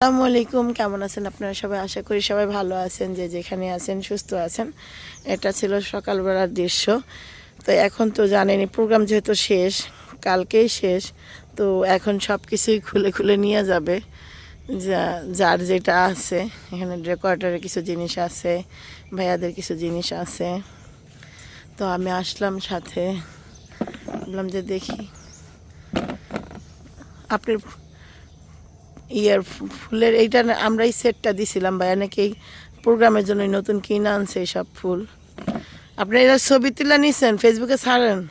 আসসালামু আলাইকুম। কেমন আছেন আপনারা সবাই? আশা করি সবাই ভালো আছেন, যে যেখানে আছেন, সুস্থ আছেন। এটা ছিল সকালবেলার দৃশ্য। তো এখন তো জানেনই প্রোগ্রাম যেহেতু শেষ, কালকেই শেষ, তো এখন সব কিছুই খুলে খুলে নিয়ে যাবে। যা, যার যেটা আছে, এখানে রেকর্ডারের কিছু জিনিস আছে, ভাইয়াদের কিছু জিনিস আছে। তো আমি আসলাম সাথে বললাম যে দেখি, আপনার ইয়ার ফুলের, এইটা না- আমরা এই সেটটা দিছিলাম ভাই। নাকি এই প্রোগ্রামের জন্য নতুন কিনে আনছে সব ফুল। আপনি এরা ছবি তুলে নিছেন? ফেসবুকে ছাড়েন?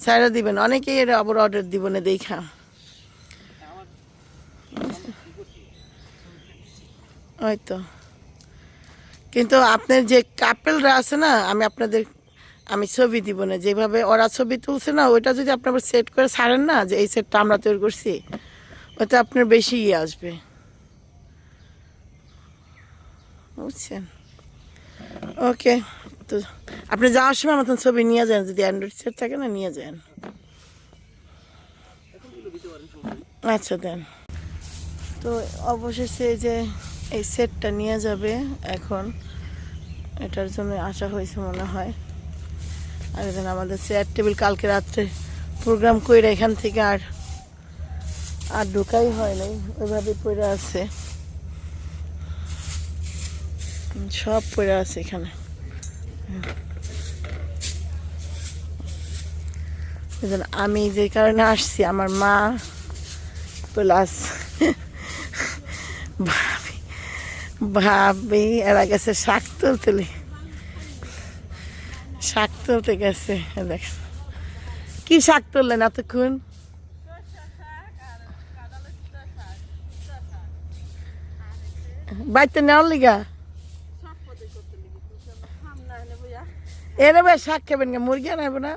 ছাড়া দিবেন? অনেকেই এর আবার অর্ডার দিব না, দেখা। ওই তো কিন্তু আপনার যে কাপেলরা আছে না, আমি আপনাদের, আমি ছবি দিব না। যেভাবে ওরা ছবি তুলছে না, ওইটা যদি আপনার সেট করে ছাড়েন না, যে এই সেটটা আমরা তৈরি করছি ওতে আপনার বেশি ইয়ে আসবে। বুঝছেন? ওকে, তো আপনি যাওয়ার সময় মতন ছবি নিয়ে যান, যদি অ্যান্ড্রয়েড সেট থাকে না, নিয়ে যান। আচ্ছা দেন। তো অবশেষে যে এই সেটটা নিয়ে যাবে এখন, এটার জন্য আসা হয়েছে মনে হয়। আর আমাদের চেয়ার টেবিল কালকে রাত্রে প্রোগ্রাম করে এখান থেকে আর আর ঢোকাই হয় নাই, ওইভাবে পড়ে আছে। সব পড়ে আছে এখানে। আমি যে কারণে আসছি, আমার মা প্লাস ভাবি ভাবি, এরা গেছে শাক তুলতে শাক তুলতে গেছে, এ দেখেন। কি শাক তুললেন এতক্ষণ? বাড়িতে নেওয়ার লিগা? এরে ভাই শাক খাবেন গা মুরগি আনাবো না?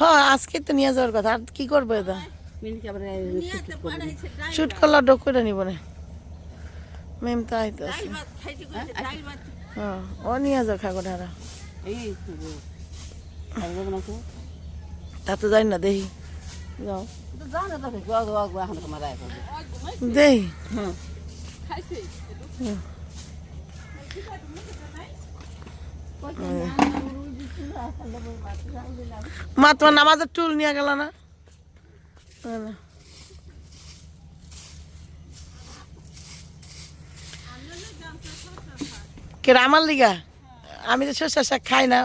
হ্যাঁ আজকে তো নিয়ে যাওয়ার কথা আর কি করব এটা শুট করলে ডক করে নিব না। মেম তো আইতে আছে হ্যাঁ ও নিয়ে যাও খাগো ধারা তা তো যাই না দেখি। যাও। দেই। মা তোমার নামাজের টুল নিয়ে গেল না। কে আমার লিগা? আমি তো শস্য শাক খাই না।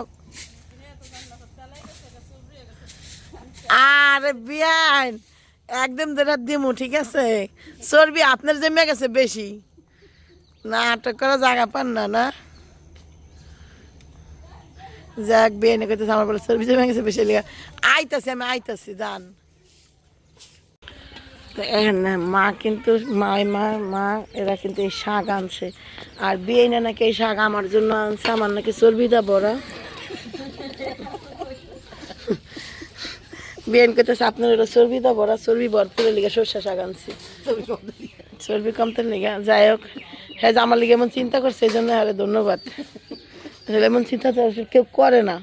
আরে বিয়ান, একদম দেড় দিমু, ঠিক আছে? চর্বি আপনার জমে গেছে বেশি। না আটক করা জায়গা পান না না? যাক বিয়ে করতে আমার বলে চর্বি জমে গেছে বেশি লিগা। আইতাছি আমি, আইতাছি এখানে মা কিন্তু মা মা মা, এরা কিন্তু এই শাক আনছে। আর বিয়ে নাকি এই শাক আমার জন্য আনছে, আমার নাকি চর্বিটা বড়া। বিয়েন করতেছে আপনার এটা চর্বিটা বড়া চর্বি ভরপুরের লিগে সর্ষা শাক আনছি। চর্বি কমতে লিগে যাই হোক হ্যাঁ যে আমার লিগে এমন চিন্তা করছে এই জন্য আরে ধন্যবাদ। এমন চিন্তা তো কেউ করে না।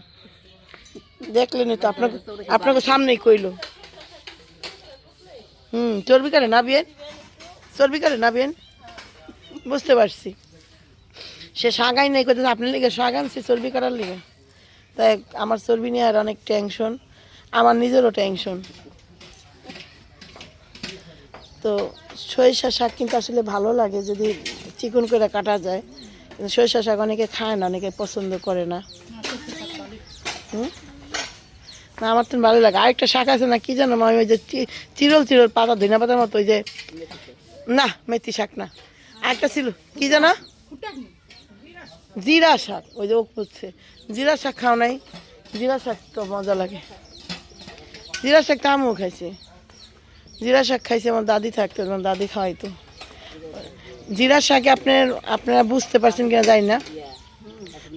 দেখলেনি তো আপনাকে আপনাকে সামনেই কইল। হুম চর্বি কারে না বিয়েন? চর্বি কারে না বিয়েন? বুঝতে পারছি। সে শাগাই নেই করতেছে আপনার লিগে শাক আনছি চর্বি করার লিগে। তাই আমার চর্বি নিয়ে আর অনেক টেনশন। আমার নিজেরও টেনশন তো সরিষা শাক কিন্তু আসলে ভালো লাগে যদি চিকন করে কাটা যায়। কিন্তু সরিষা শাক অনেকে খায় না, অনেকে পছন্দ করে না। না, আমার তো ভালো লাগে। আরেকটা শাক আছে না, কি জানো আমি ওই যে চিরল চিরল পাতা, ধনিয়া পাতার মতো, ওই যে না, মেথি শাক না। আরেকটা ছিল, কি জানো? জিরা শাক, ওই যে ও বুঝছে জিরা শাক খাও নাই, জিরা শাক তো মজা লাগে। জিরা শাক আমিও খাইছি। জিরা শাক খাইছি, আমার দাদি থাকতো, আমার দাদি খাওয়াইতো। জিরা শাকে আপনার, আপনারা বুঝতে পারছেন কিনা জানি না।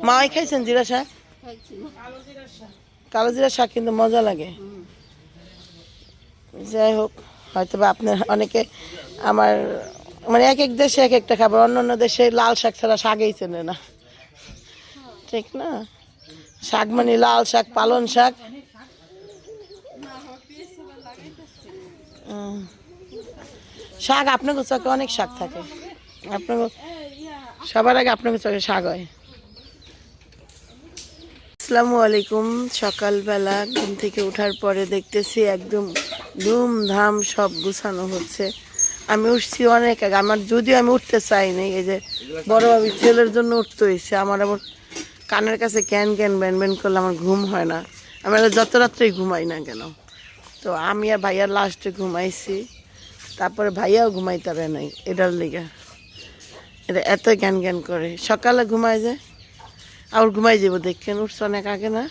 মাই খাইছেন জিরা শাক? কালো জিরা শাক কিন্তু মজা লাগে। যাই হোক হয়তো বা আপনার অনেকে আমার মানে এক এক দেশে এক একটা খাবার, অন্য অন্য দেশে লাল শাক ছাড়া শাকেই চেনে না। ঠিক না? শাক মানে লাল শাক পালন শাক। শাক আপনাকে চোখে অনেক শাক থাকে। আপনাকে সবার আগে আপনাকে চোখে শাক হয়। আসসালামু আলাইকুম। সকালবেলা ঘুম থেকে ওঠার পরে দেখতেছি একদম ধুমধাম সব গুছানো হচ্ছে। আমি উঠছি অনেক আগে, আমার যদিও আমি উঠতে চাইনি, এই যে বড় বাবুর ছেলের জন্য উঠতে হয়েছে। আমার আবার কানের কাছে ক্যান ক্যান ব্যান ব্যান করলে আমার ঘুম হয় না। আমি যত রাত্রেই ঘুমাই না কেন। তো আমি আর ভাইয়ার লাস্টে ঘুমাইছি। তারপরে ভাইয়াও ঘুমাইতে পারে নাই এটার লিগে। এটা এত জ্ঞান জ্ঞান করে। সকালে ঘুমায় যায় আবার ঘুমাই যাব দেখছেন উঠছে অনেক আগে না?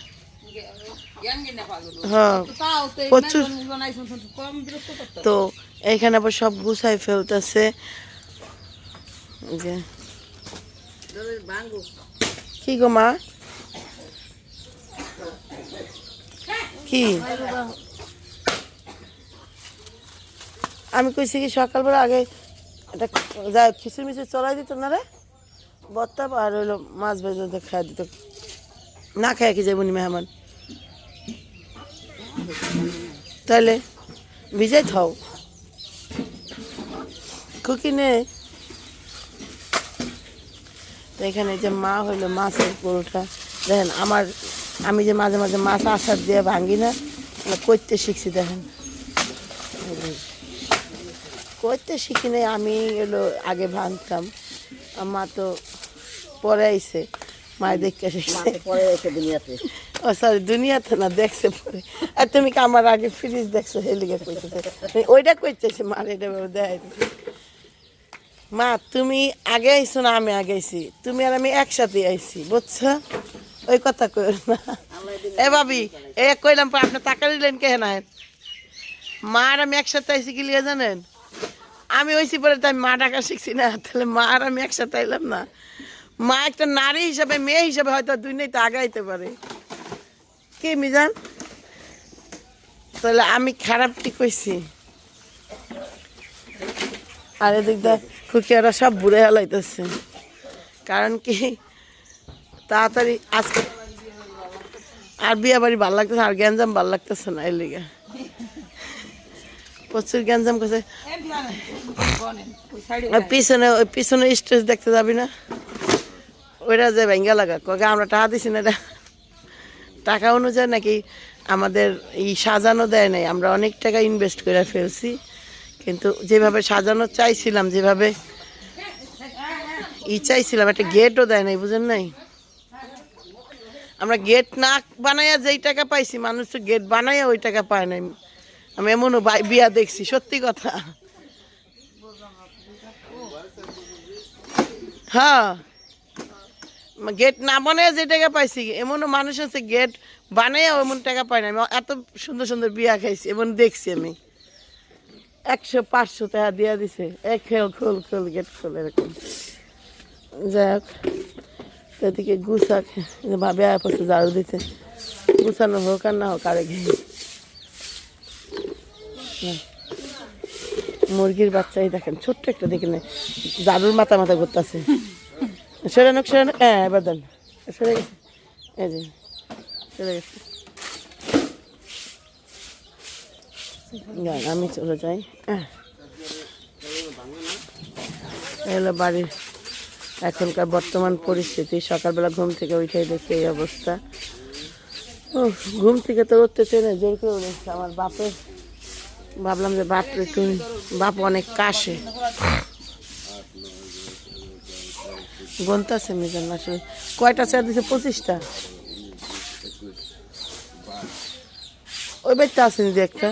হ্যাঁ প্রচুর। তো এইখানে আবার সব গুছাই ফেলতেছে। যে কি গো মা? কি? আমি কইছি কি সকালবেলা আগে এটা যা খিচুড়ি মিচুড়ি চড়াই দিত না রে? বত্তা আর হইল মাছ ভেজে খাই দিত। না খাই কি যাবনি মেহমান? তাহলে ভিজাই থাও। খুকি নে এখানে যে মা হইল মাছের পরোটা। দেখেন আমার, আমি যে মাঝে মাঝে মাছ আচার দিয়ে ভাঙি না মানে করতে শিখছি, দেখেন। করতে শিখি নাই আমি এলো আগে ভাঙতাম। মা তো পরে আইসে মায়ের দেখতে শিখছে পরে এসে দুনিয়াতে। ও সরি দুনিয়াতে না দেখছে পরে। আর তুমি কি আমার আগে ফ্রিজ দেখছ? হেলিগে কইতেছে। ওইটা করতেছে মার এটা দেখাই মা তুমি আগে আইছো না আমি আগে আইছি। তুমি আর আমি একসাথে আইছি বুঝছ? ওই কথা কই না। এ ভাবি এ কইলাম পর আপনি টাকা দিলেন কে না মা আর আমি একসাথে আইছি কি লিয়ে জানেন? আমি হইছি পরে তাই মা ডাকা শিখছি না, তাহলে মা আর আমি একসাথে আইলাম না। মা একটা নারী হিসাবে, মেয়ে হিসাবে হয়তো দুই নেই তো আগাইতে পারে। কি মিজান? তাহলে আমি খারাপটি কইছি। আর এদিক খুকিয়ারা সব বুড়ে হেলাইতেছে। কারণ কি? তাড়াতাড়ি আজকে আর বিয়ে বাড়ি ভালো লাগতেছে আর গ্যাঞ্জাম ভালো লাগতেছে না এর লিগে। প্রচুর গ্যাঞ্জাম করছে। পিছনে ওই পিছনে স্টেজ দেখতে যাবি না? ওইটা যে ভেঙ্গা লাগা। কগে আমরা টাকা দিছি না এটা? টাকা অনুযায়ী নাকি আমাদের এই সাজানো দেয় নাই। আমরা অনেক টাকা ইনভেস্ট করে ফেলছি। কিন্তু যেভাবে সাজানো চাইছিলাম যেভাবে ই চাইছিলাম একটা গেটও দেয় নাই বুঝেন নাই? আমরা গেট না বানাইয়া যেই টাকা পাইছি মানুষ তো গেট বানাইয়া ওই টাকা পায় নাই। আমি এমনও বিয়া দেখছি, সত্যি কথা। হ্যাঁ। গেট না বানায় যে টাকা পাইছি এমনও মানুষ আছে গেট বানাইয়া এমন টাকা পাই না। আমি এত সুন্দর সুন্দর বিয়া খাইছি, এমন দেখছি আমি। একশো, পাঁচশো টাকা দিয়া দিছে। এক খেল, খোল খোল গেট খোল, এরকম। যাই হোক, এদিকে গুছা ভাবে পড়ছে ঝাড়ু দিতে গুছানো হোক আর না হোক আরে মুরগির বাচ্চাই দেখেন, ছোট্ট একটা দেখে নেই ঝাড়ুর মাথা মাথা করতেছে সরে নোক সরে হ্যাঁ এবার দেন। সেরে গেছে। এই যে, সরে গেছে। আমি চলে যাই। আহ। এই বাড়ির এখনকার বর্তমান পরিস্থিতি। সকালবেলা ঘুম থেকে উঠেই দেখি এই অবস্থা। ঘুম থেকে তো উঠতে চেনে, জোর করে আমার বাপের ভাবলাম যে বাপ একটু বাপ অনেক কাশে। গন্তাছে মিজান আসলে কয়টা চেয়ার দিছে? পঁচিশটা। ওই বাড়িতে আছে নিদি একটা?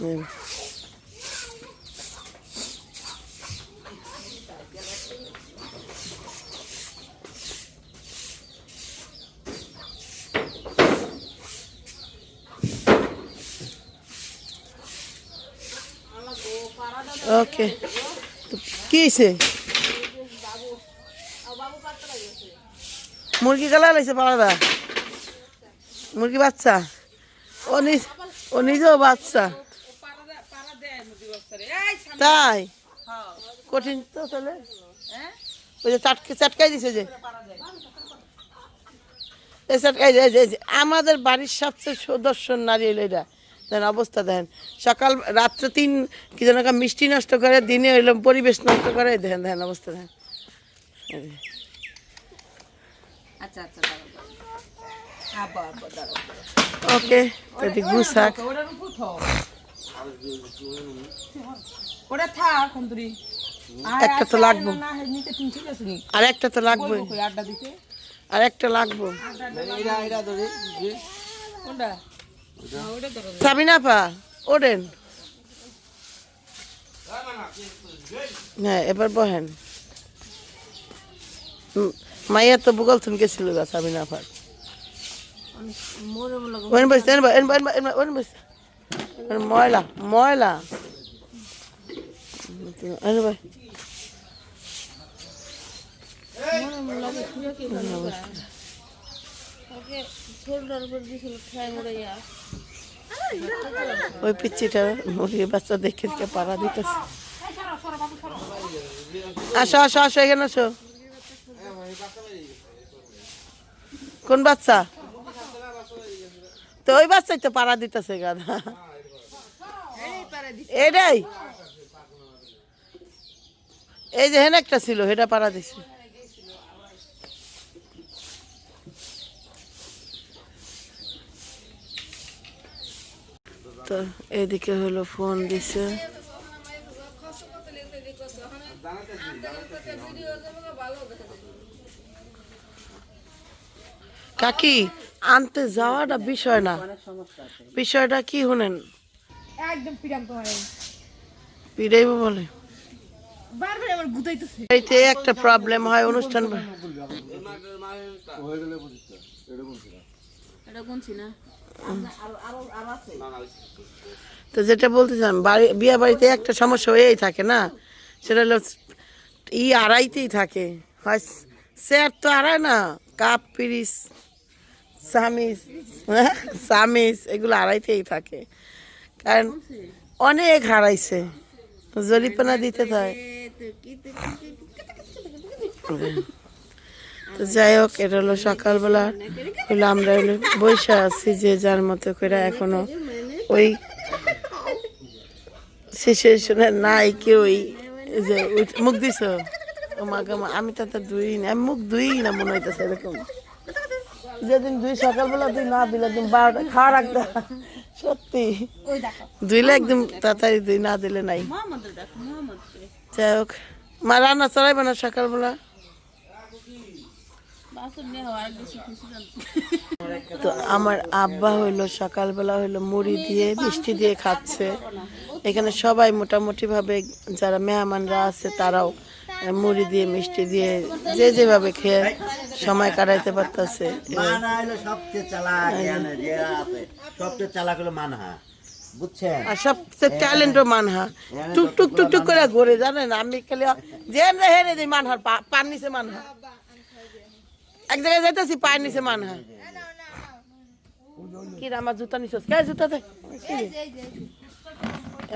হুম। ওকে। কি হয়েছে মুরগি গালা লাইছে পালাদা মুরগি বাচ্চা? ও নিজ ও নিজেও বাচ্চা। তাই? কঠিন তো তাহলে। ওই যে চাটকে চাটকাই দিছে যে এই যে, আমাদের বাড়ির সবচেয়ে সুদর্শন নারী হলো এটা। দেখেন অবস্থা দেন। সকাল রাত্রে তিন কি যেন মিষ্টি নষ্ট করে দিনে হইলাম পরিবেশ নষ্ট করে এই দেখেন দেখেন অবস্থা দেন। আচ্ছা আচ্ছা ওকে যদি গুসাক ওটার উপর থাও। ওটা থাক অন্তরি একটা তো লাগবো। আর একটা তো লাগবে। আর একটা লাগবো। কোনটা? সাবিনা পা ওড়েন হ্যাঁ এবার বহেন। মাইয়া তো বুগল তুমি গেছিল গা, সাবিনা পা মোরে বসে এন এন এন এন বসে ময়লা ময়লা। এন ভাই ওই পিচ্ছিটা মুরগির বাচ্চা দেখে পাড়া দিতেছে। আসো আসো আসো, এখানে আসো। কোন বাচ্চা? তো ওই বাচ্চাই তো পাড়া দিতেছে গাধা এটাই। এই যে হেন একটা ছিল সেটা পাড়া দিছে। তো এদিকে হলো ফোন দিছে। কাকি আনতে যাওয়াটা বিষয় না। বিষয়টা কি শুনেন? একদম পিরাম তোমার। পিড়াইব বলে। বারবার আমার গুতাইতেছে। এইতে একটা প্রবলেম হয় অনুষ্ঠান এটা কোনছি না। তো যেটা বলতেছিলাম বাড়ি বিয়ে বাড়িতে একটা সমস্যা হয়েই থাকে না? সেটা হলো ই আড়াইতেই থাকে। হয় স্যার তো আড়ায় না কাপ পিরিস সামিস হ্যাঁ, সামিস এগুলো আড়াইতেই থাকে। কারণ অনেক হারাইছে। জরিপানা দিতে থাকে তো যাই হোক এটা হলো সকালবেলা। হলো আমরা হলো বৈশা আছি যে যার মতো করে এখনও ওই সিচুয়েশনে নাই কেউই। যে মুখ মা, আমি তো দুই না আমি মুখ দুই না মনে হইতেছে এরকম। যেদিন দুই সকালবেলা তুই না দিলে একদম বারোটা খাওয়া রাখতে সত্যি। দুইলে একদম তাড়াতাড়ি দুই না দিলে নাই। যাই হোক মা রান্না চড়াইবে না সকালবেলা বাসন নিয়ে হওয়ার বেশি খুশি তো আমার আব্বা হইল সকালবেলা হইল মুড়ি দিয়ে মিষ্টি দিয়ে খাচ্ছে। এখানে সবাই মোটামুটি ভাবে যারা মেহমানরা আছে তারাও মুড়ি দিয়ে মিষ্টি দিয়ে যে যেভাবে খেয়ে সময় কাটাইতে পারতেছে। যে আর সবচেয়ে ট্যালেন্টও মানহা। টুক টুক টুক টুক করে ঘুরে জানেন? আমি খালি দিই মানহার পা- পার নিচে মানহা। এক জায়গায় যাইতেছি পায়ের নিচে মানহা কি রে, আমার জুতা নিছস? কে জুতা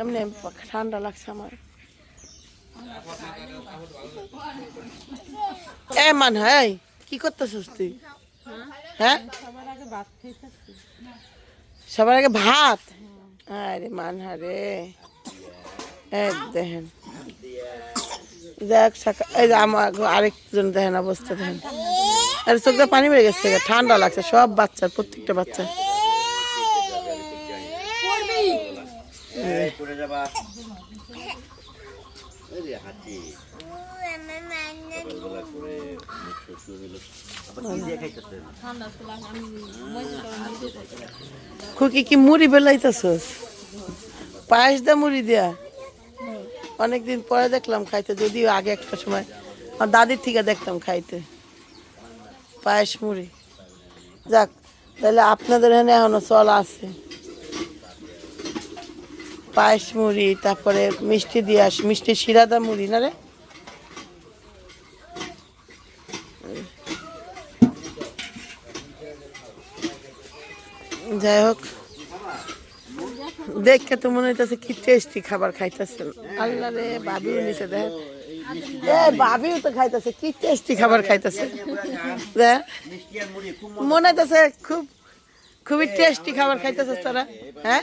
এমনি ঠান্ডা লাগছে আমার। এ মানহা এই কি করতেছিস তুই? হ্যাঁ? সবার আগে ভাত? আরে মানহা রে। এই দেখেন। দেখ এই যে আমার আরেকজন দেখেন অবস্থা দেখেন। আরে চোখে পানি বেড়ে গেছে, ঠান্ডা লাগছে, সব বাচ্চার প্রত্যেকটা বাচ্চা। খুকি কি মুড়ি বেলাইতেছস? পায়েস দা মুড়ি দেয়া। অনেকদিন পরে দেখলাম খাইতে, যদিও আগে একটা সময় দাদির থেকে দেখতাম খাইতে। পায়েস মুড়ি। যাক, তাহলে আপনাদের এখানে এখনও চল আছে। পায়েস মুড়ি, তারপরে মিষ্টি দিয়ে আস, মিষ্টি শিরাদা মুড়ি, না রে? যাই হোক, দেখে তো মনে হইতেছে কি টেস্টি খাবার খাইতেছেন। আল্লাহ রে ভাবিও নিচে দেখ এ ভাবিও তো খাইতেছে কি টেস্টি খাবার খাইতেছে। মনে হইতেছে খুব খুবই টেস্টি খাবার খাইতেছে তোরা। হ্যাঁ?